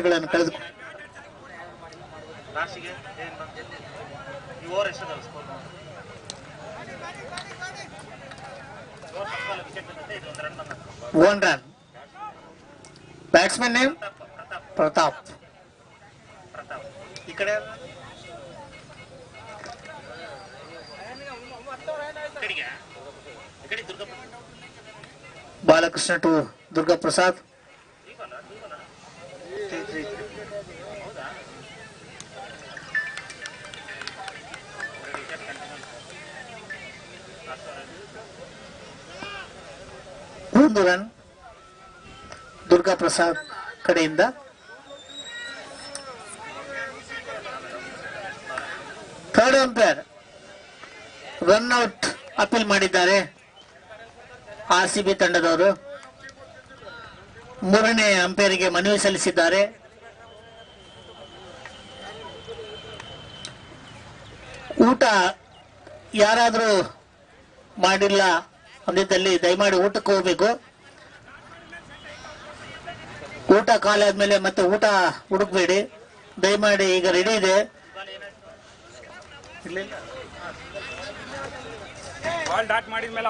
ವಿಕೆಟ್ಗಳನ್ನು ಕಳೆದು ಲಾಸ್ಟಿಗೆ ಏನ್ ಬಂತು ಈ ಓವರ್ ಎಷ್ಟದಲ್ಲ ಸ್ಕೋರ್ ವಿಕೆಟ್ ಬಂದಿದೆ ಐತೆ ಐತೆ ರನ್ ದುರ್ಗಾ ಪ್ರಸಾದ್ ಕಡೆಯಿಂದ third umpire run out appeal ಮಾಡಿದ್ದಾರೆ. ಆರ್ ಸಿ ಬಿ ತಂಡದವರು ಮೂರನೇ ಅಂಪೈರ್ಗೆ ಮನವಿ ಸಲ್ಲಿಸಿದ್ದಾರೆ. ಊಟ ಯಾರಾದರೂ ಮಾಡಿಲ್ಲ ಅಂದಿದ್ದಲ್ಲಿ ದಯಮಾಡಿ ಊಟಕ್ಕೆ ಹೋಗಬೇಕು. ಊಟ ಕಾಲ ಆದ್ಮೇಲೆ ಮತ್ತೆ ಊಟ ಹುಡುಕ್ಬೇಡಿ. ದಯಮಾಡಿ ಈಗ ರೆಡಿ ಇದೆ. ಮಾಡಿದ್ಮೇಲೆ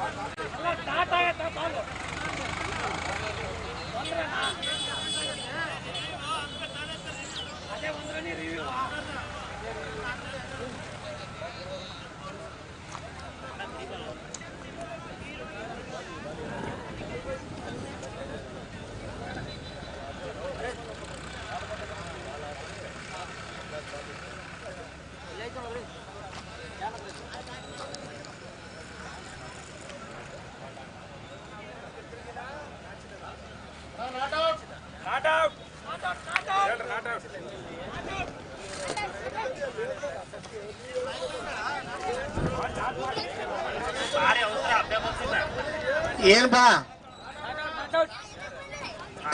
ಔಟ್ ಕೊಟ್ಟರೆ ಹೆಂಗ್ ಹೇಳ್ರಿ ನಾಟ್ ಔಟ್ ಭಾರಿ ಅವಸರ ಅಭ್ಯಾಸ ಬಂದಿಲ್ಲ ಏನ್ ಬಾ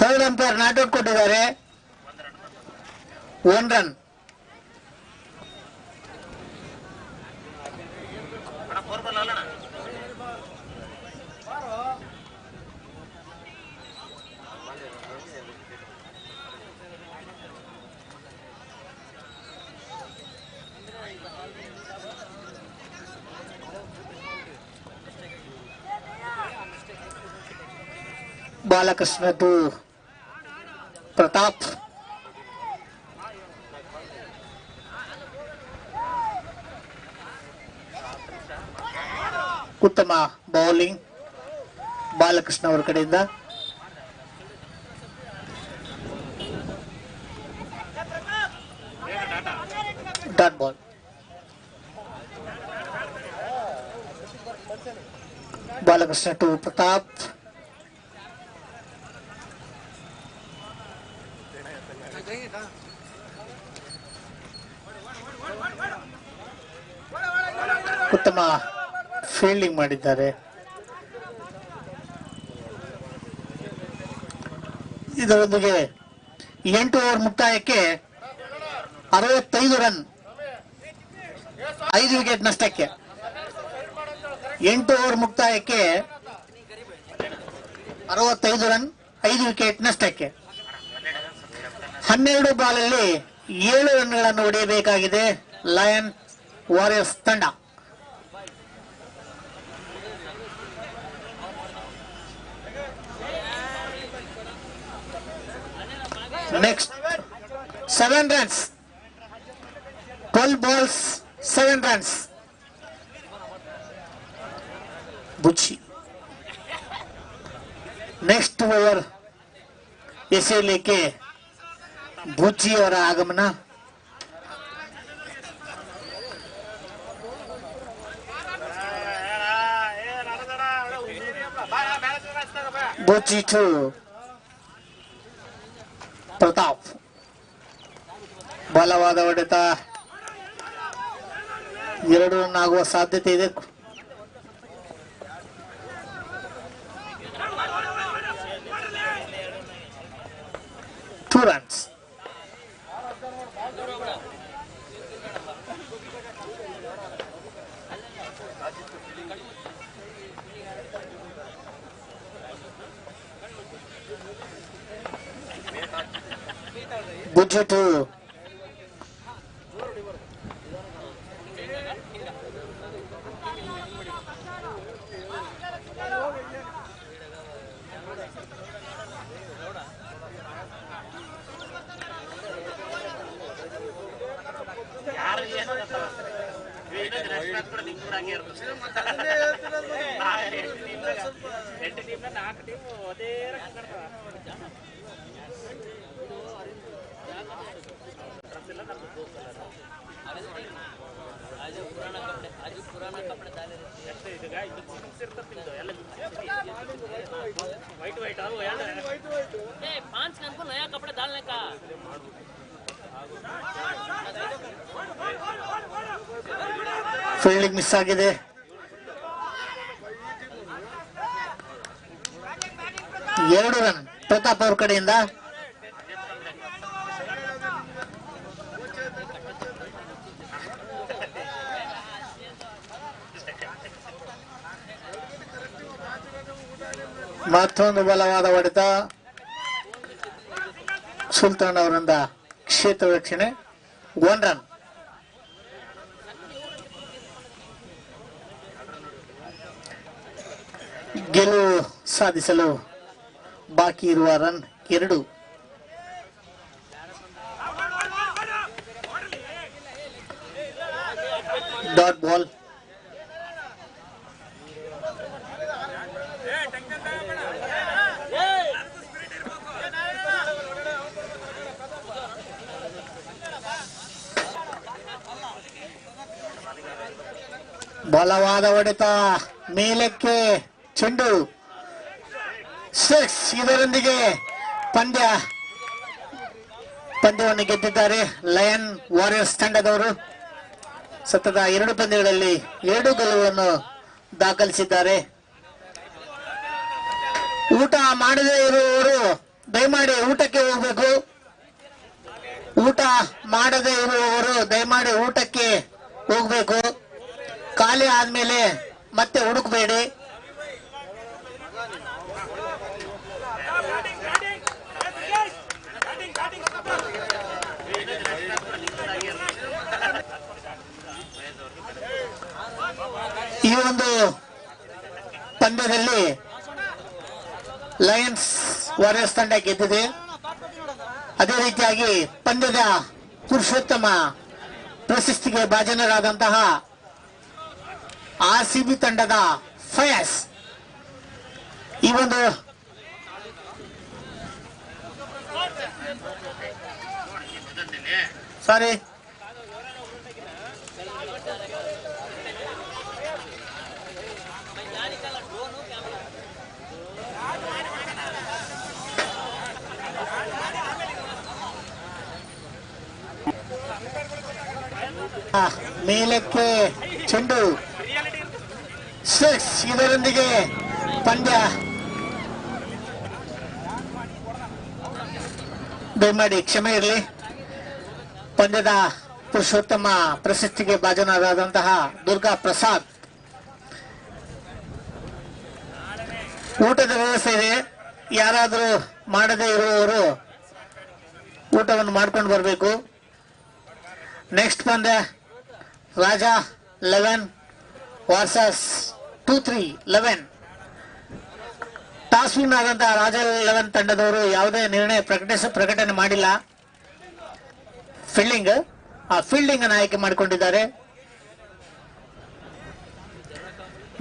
ಥರ್ಡ್ ಅಂಪೈರ್ ನಾಟ್ ಔಟ್ ಕೊಟ್ಟಿದ್ದಾರೆ one run Balakrishna to Pratap ಉತ್ತಮ ಬೌಲಿಂಗ್ ಬಾಲಕೃಷ್ಣ ಅವರ ಕಡೆಯಿಂದ dot ball Balakrishna to Pratap ಉತ್ತಮ ಫೀಲ್ಡಿಂಗ್ ಮಾಡಿದ್ದಾರೆ. ಇದರೊಂದಿಗೆ ಎಂಟು ಓವರ್ ಮುಕ್ತಾಯಕ್ಕೆ ಅರವತ್ತೈದು ರನ್ ಐದು ವಿಕೆಟ್ ನಷ್ಟಕ್ಕೆ. ಎಂಟು ಓವರ್ ಮುಕ್ತಾಯಕ್ಕೆ ಅರವತ್ತೈದು ರನ್ ಐದು ವಿಕೆಟ್ ನಷ್ಟಕ್ಕೆ. ಹನ್ನೆರಡು ಬಾಲಲ್ಲಿ ಏಳು ರನ್ಗಳನ್ನು ಹೊಡೆಯಬೇಕಾಗಿದೆ ಲಯನ್ ವಾರಿಯರ್ಸ್ ತಂಡ. Next seven run twelve balls seven run Buchchi next over इसे लेके बुच्ची और आगमना। बुच्छी टू ಪ್ರತಾಪ್. ಬಲವಾದ ಹೊಡೆತ. ಎರಡು ರನ್ ಆಗುವ ಸಾಧ್ಯತೆ ಇದೆ. Two runs 22. ಎಷ್ಟು ಇದೀಗ? ಇದು mix ಇರ್ತದೆ ನಿಮ್ದು, ಎಲ್ಲ ವೈಟ್ ವೈಟ್ ಅಲ್ವ ಎರಡು ए पांच कन को नया कपड़े डालने का ಫೀಲ್ಡಿಂಗ್ ಮಿಸ್ ಆಗಿದೆ ಎರಡು ರನ್ ಪ್ರತಾಪ್ ಅವ್ರ ಕಡೆಯಿಂದ ಮತ್ತೊಂದು ಬಲವಾದ ಹೊಡೆತ. ಸುಲ್ತಾನ್ ಅವರಿಂದ ಕ್ಷೇತ್ರ ರಕ್ಷಣೆ ಒನ್ ರನ್ ಗೆಲುವು ಸಾಧಿಸಲು ಬಾಕಿ ಇರುವ ರನ್ ಎರಡು. ಡಾಟ್ ಬಾಲ್ ಬಲವಾದ ಹೊಡೆತ. ಮೇಲಕ್ಕೆ ಚೆಂಡು. ಸಿಕ್ಸ್. ಇದರೊಂದಿಗೆ ಪಂದ್ಯ. ಪಂದ್ಯವನ್ನು ಗೆದ್ದಿದ್ದಾರೆ ಲಯನ್ ವಾರಿಯರ್ಸ್ ತಂಡದವರು. ಸತತ ಎರಡು ಪಂದ್ಯಗಳಲ್ಲಿ ಎರಡು ಗೆಲುವನ್ನು ದಾಖಲಿಸಿದ್ದಾರೆ. ಊಟ ಮಾಡದೇ ಇರುವವರು, ದಯಮಾಡಿ ಊಟಕ್ಕೆ ಹೋಗಬೇಕು. ಊಟ ಮಾಡದೇ ಇರುವವರು, ದಯಮಾಡಿ ಊಟಕ್ಕೆ ಹೋಗ್ಬೇಕು. ಖಾಲಿ ಆದ್ಮೇಲೆ ಮತ್ತೆ ಹುಡುಕ್ಬೇಡಿ. ಈ ಒಂದು ಪಂದ್ಯದಲ್ಲಿ ಲಯನ್ಸ್ ವಾರಿಯರ್ಸ್ ತಂಡ ಗೆದ್ದಿದೆ. ಅದೇ ರೀತಿಯಾಗಿ ಪಂದ್ಯದ ಪುರುಷೋತ್ತಮ ಪ್ರಶಸ್ತಿಗೆ ಭಾಜನರಾದಂತಹ ಆರ್ ಸಿ ಬಿ ತಂಡದ ಫಯಸ್ ಈ ಒಂದು ಸಾರಿ ಆ, ಮೇಲಕ್ಕೆ ಚೆಂಡು ಸಿಕ್ಸ್ ಇದರೊಂದಿಗೆ ಪಂದ್ಯ. ದಯಮಾಡಿ ಕ್ಷಮೆ ಇರಲಿ. ಪಂದ್ಯದ ಪುರುಷೋತ್ತಮ ಪ್ರಶಸ್ತಿಗೆ ಭಾಜನರಾದಂತಹ ದುರ್ಗಾ ಪ್ರಸಾದ್. ಊಟದ ವ್ಯವಸ್ಥೆ ಇದೆ. ಯಾರಾದರೂ ಮಾಡದೇ ಇರುವವರು ಊಟವನ್ನು ಮಾಡ್ಕೊಂಡು ಬರಬೇಕು. ನೆಕ್ಸ್ಟ್ ಪಂದ್ಯ, Raja eleven versus two three eleven toss win ಆದಂತಹ ರಾಜ ಲೆವೆನ್ ತಂಡದವರು ಯಾವುದೇ ನಿರ್ಣಯ ಪ್ರಕಟಿಸ, ಪ್ರಕಟಣೆ ಮಾಡಿಲ್ಲ. ಫೀಲ್ಡಿಂಗ್ ಆ ಫೀಲ್ಡಿಂಗ್ ಅನ್ನು ಆಯ್ಕೆ ಮಾಡಿಕೊಂಡಿದ್ದಾರೆ.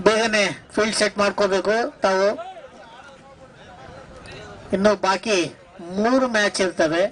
ಬೇಗನೆ ಫೀಲ್ಡ್ ಸೆಟ್ ಮಾಡ್ಕೋಬೇಕು ತಾವು. ಇನ್ನು ಬಾಕಿ ಮೂರು ಮ್ಯಾಚ್ ಇರ್ತವೆ.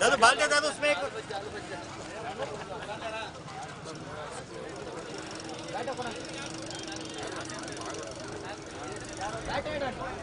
दादू भाग जाए दादू उसमें एक। बैठो बैठो।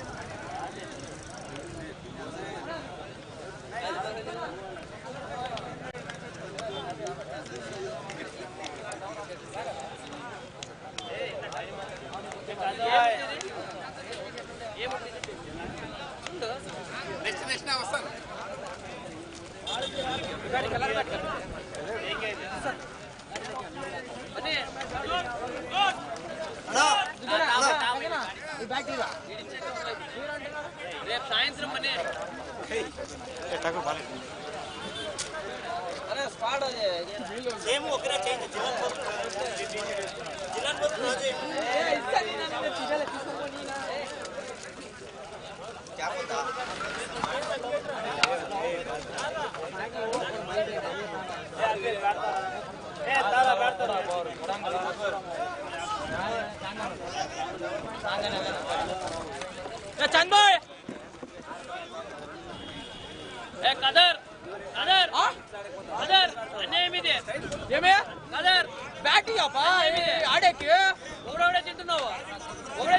రేపు సాయంత్రం మనే చందోయ్ ఏ కదర్ కదర్ కదర్ అన్యాయం ఇది ఏమే కదర్ బ్యాటింగ్ అప్పా ఆడేకి ఒకడొకడే తింటున్నావు ఒకడే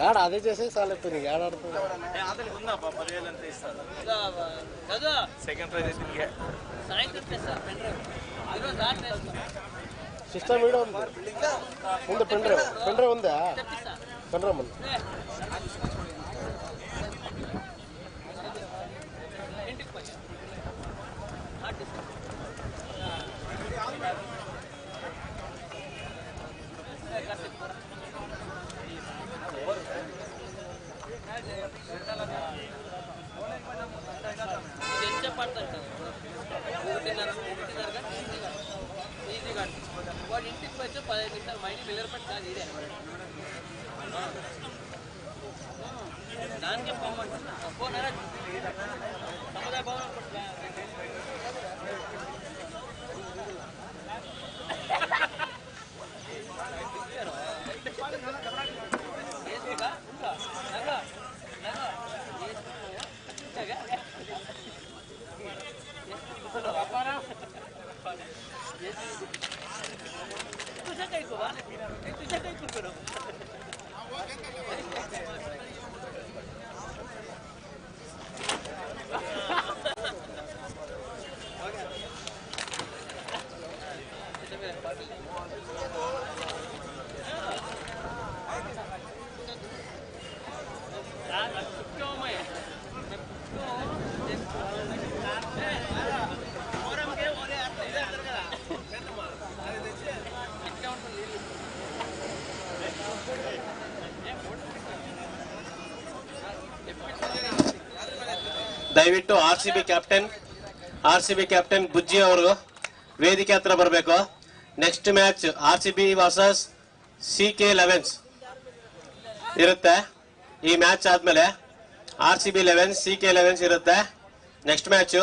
ఏడ అదే చేసే సాలైపోయింది ఏడాడుతుంది సిస్టమ్ వీడియో ఉంది ముందు పెండ్రైవ్ పెండ్రైవ్ ఉందా. పెండ్రైవ్ ఉంది ದಯವಿಟ್ಟು R C B captain R C B captain Bujji ಅವರು ವೇದಿಕೆ ಹತ್ರ ಬರಬೇಕು. Next match R C B versus C K elevens ಇರುತ್ತೆ. ಈ ಮ್ಯಾಚ್ ಆದ್ಮೇಲೆ R C B elevens C K elevens ಇರುತ್ತೆ. ನೆಕ್ಸ್ಟ್ ಮ್ಯಾಚು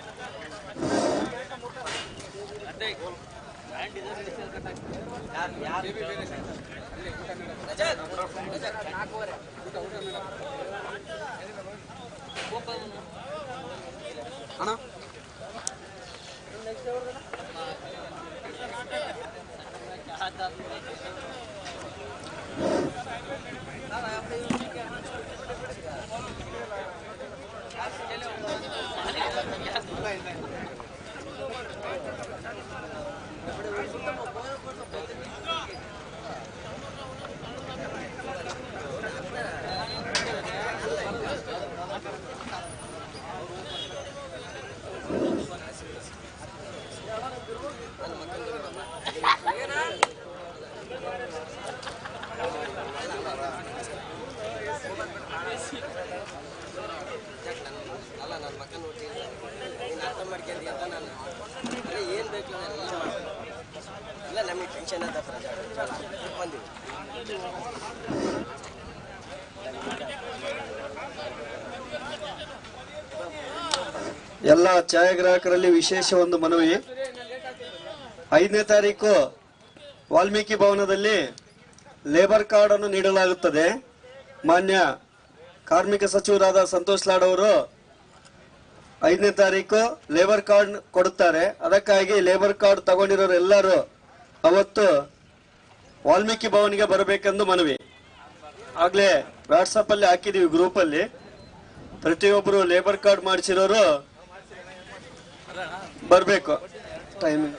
ನಾಲ್ಕೂವರೆ. ಅಲ್ಲ ಎಲ್ಲ ಛಾಯಾಗ್ರಾಹಕರಲ್ಲಿ ವಿಶೇಷ ಒಂದು ಮನವಿ. ಐದನೇ ತಾರೀಕು ವಾಲ್ಮೀಕಿ ಭವನದಲ್ಲಿ ಲೇಬರ್ ಕಾರ್ಡ್ ಅನ್ನು ನೀಡಲಾಗುತ್ತದೆ. ಮಾನ್ಯ ಕಾರ್ಮಿಕ ಸಚಿವರಾದ ಸಂತೋಷ್ ಲಾಡ್ ಅವರು ಐದನೇ ತಾರೀಕು ಲೇಬರ್ ಕಾರ್ಡ್ ಕೊಡುತ್ತಾರೆ. ಅದಕ್ಕಾಗಿ ಲೇಬರ್ ಕಾರ್ಡ್ ತಗೊಂಡಿರೋರು ಎಲ್ಲರೂ ಅವತ್ತು ವಾಲ್ಮೀಕಿ ಭವನಿಗೆ ಬರಬೇಕೆಂದು ಮನವಿ. ಆಗ್ಲೇ ವಾಟ್ಸಪ್ ಅಲ್ಲಿ ಹಾಕಿದೀವಿ ಗ್ರೂಪ್ ಅಲ್ಲಿ. ಪ್ರತಿಯೊಬ್ಬರು ಲೇಬರ್ ಕಾರ್ಡ್ ಮಾಡಿಸಿರೋರು ಬರಬೇಕು. ಟೈಮಿಂಗ್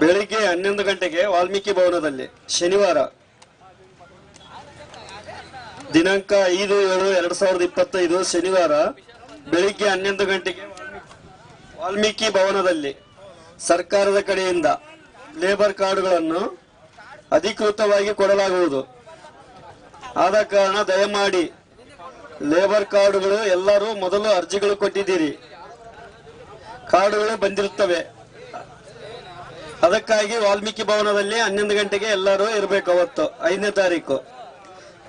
ಬೆಳಿಗ್ಗೆ ಹನ್ನೊಂದು ಗಂಟೆಗೆ ವಾಲ್ಮೀಕಿ ಭವನದಲ್ಲಿ, ಶನಿವಾರ. ದಿನಾಂಕ ಐದು ಏಳು ಎರಡ್ ಸಾವಿರದ ಇಪ್ಪತ್ತೈದು, ಶನಿವಾರ ಬೆಳಿಗ್ಗೆ ಹನ್ನೊಂದು ಗಂಟೆಗೆ ವಾಲ್ಮೀಕಿ ಭವನದಲ್ಲಿ ಸರ್ಕಾರದ ಕಡೆಯಿಂದ ಲೇಬರ್ ಕಾರ್ಡ್ಗಳನ್ನು ಅಧಿಕೃತವಾಗಿ ಕೊಡಲಾಗುವುದು. ಆದ ಕಾರಣ ದಯಮಾಡಿ ಲೇಬರ್ ಕಾರ್ಡ್ಗಳು ಎಲ್ಲರೂ ಮೊದಲು ಅರ್ಜಿಗಳು ಕೊಟ್ಟಿದ್ದೀರಿ. ಕಾರ್ಡುಗಳು ಬಂದಿರುತ್ತವೆ. ಅದಕ್ಕಾಗಿ ವಾಲ್ಮೀಕಿ ಭವನದಲ್ಲಿ ಹನ್ನೊಂದು ಗಂಟೆಗೆ ಎಲ್ಲರೂ ಇರಬೇಕು ಅವತ್ತು, ಐದನೇ ತಾರೀಕು.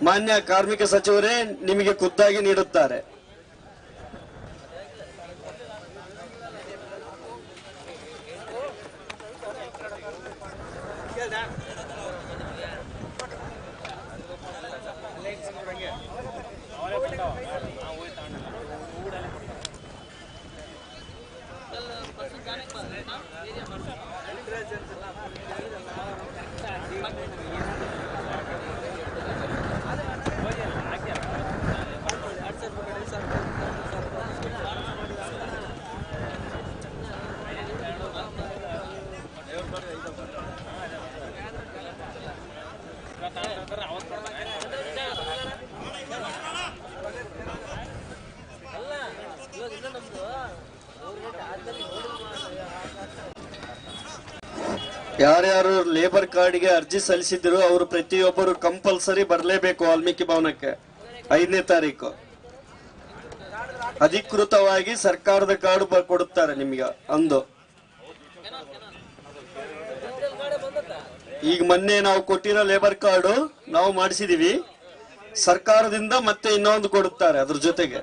ಮಾನ್ಯ ಕಾರ್ಮಿಕ ಸಚಿವರೇ, ನಿಮಗೆ ಖುದ್ದಾಗಿ ನೀಡುತ್ತಾರೆ. ಯಾರ್ಯಾರು ಲೇಬರ್ ಕಾರ್ಡ್ಗೆ ಅರ್ಜಿ ಸಲ್ಲಿಸಿದ್ರು ಅವರು ಪ್ರತಿಯೊಬ್ಬರು ಕಂಪಲ್ಸರಿ ಬರಲೇಬೇಕು ವಾಲ್ಮೀಕಿ ಭವನಕ್ಕೆ. ಐದನೇ ತಾರೀಕು. ಅಧಿಕೃತವಾಗಿ ಸರ್ಕಾರದ ಕಾರ್ಡ್ ಕೊಡುತ್ತಾರೆ ನಿಮಗೆ, ಅಂದು. ಈಗ ಮೊನ್ನೆ ನಾವು ಕೊಟ್ಟಿರೋ ಲೇಬರ್ ಕಾರ್ಡು ನಾವು ಮಾಡಿಸಿದೀವಿ. ಸರ್ಕಾರದಿಂದ ಮತ್ತೆ ಇನ್ನೊಂದು ಕೊಡುತ್ತಾರೆ ಅದ್ರ ಜೊತೆಗೆ.